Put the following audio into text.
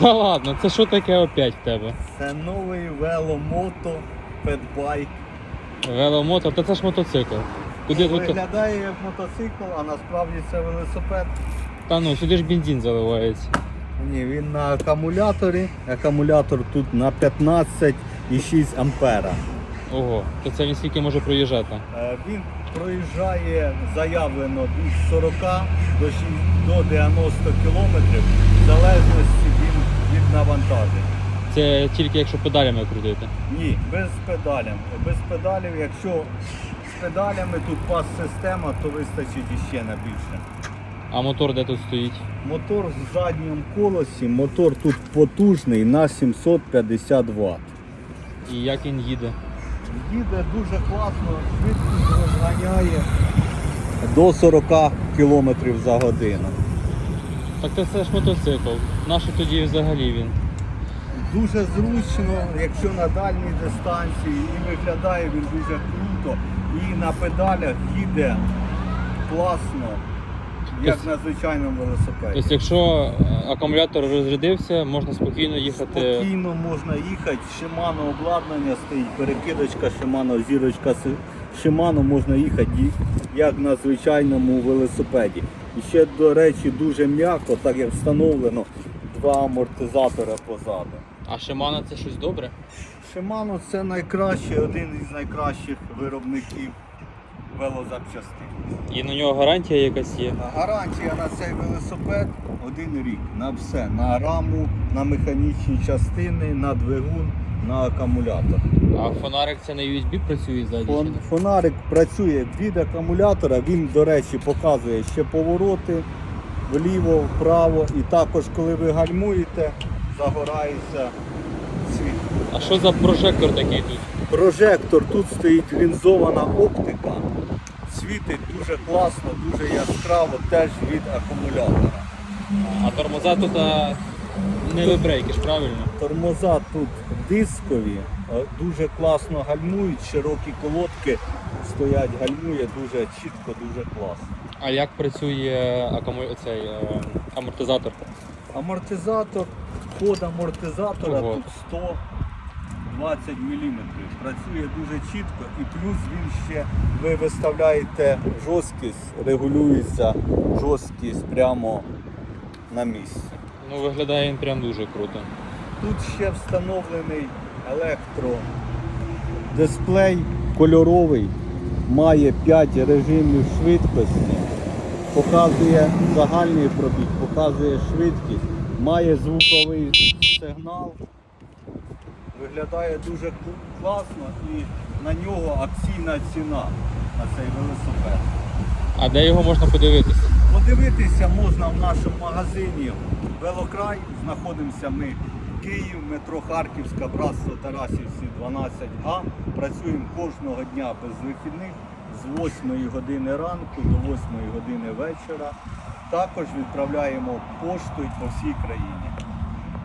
Да ладно, це що таке опять в тебе? Це новий веломото педбайк. Веломото, та це ж мотоцикл. Куди тут? Виглядає як мотоцикл, а насправді це велосипед. Та ну, сюди ж бензин заливається. Ні, він на акумуляторі. Акумулятор тут на 15,6 ампера. Ого, то це він скільки може проїжджати? Е, Він проїжджає заявлено від 40 до шість- до 90 кілометрів, в залежності від, від навантажень. Це тільки якщо педалями крутити. Ні, без педалів. Без педалів, якщо з педалями тут пас-система, то вистачить іще на більше. А мотор де тут стоїть? Мотор в задньому колесі, мотор тут потужний на 750 Вт. І як він їде? Їде дуже класно, швидкість розганяє до 40 км за годину. Так це все ж мотоцикл. Нащо тоді взагалі він? Дуже зручно, якщо на дальній дистанції і виглядає він дуже круто. І на педалях їде класно, як на звичайному велосипеді. Тобто, якщо е, акумулятор розрядився, можна спокійно їхати. Спокійно можна їхати, Shimano обладнання стоїть, перекидочка Shimano, зірочка Shimano, можна їхати як на звичайному велосипеді. І ще, до речі, дуже м'яко, так як встановлено два амортизатори позаду. А Shimano це щось добре? Shimano це найкращий, один із найкращих виробників велозапчастин. І на нього гарантія якась є. Гарантія на цей велосипед один рік на все, на раму, на механічні частини, на двигун, на акумулятор. А фонарик це на USB працює ззаді? чи Фон-? Фонарик працює від акумулятора, він, до речі, показує ще повороти вліво, вправо. І також, коли ви гальмуєте, загорається світ. А що за прожектор такий тут? Прожектор, тут стоїть лінзована оптика. Світить дуже класно, дуже яскраво, теж від акумулятора. А тормоза тут а, не вибрейки ж, правильно? Тормоза тут дискові, е, дуже класно гальмують, широкі колодки стоять, гальмує дуже чітко, дуже класно. А як працює акуму... цей, е, амортизатор? Амортизатор, ход амортизатора Ого. тут 120 мм. Працює дуже чітко і плюс він ще, ви виставляєте жорсткість, регулюється жорсткість прямо на місці. Ну виглядає він прям дуже круто. Тут ще встановлений електродисплей кольоровий, має 5 режимів швидкості, показує загальний пробіг, показує швидкість, має звуковий сигнал. Виглядає дуже класно і на нього акційна ціна на цей велосипед. А де його можна подивитися? Подивитися можна в нашому магазині Велокрай. Знаходимося ми Київ, метро Харківська, братство Тарасівці 12А. Працюємо кожного дня без вихідних з 8 години ранку до 8 години вечора. Також відправляємо поштою по всій країні.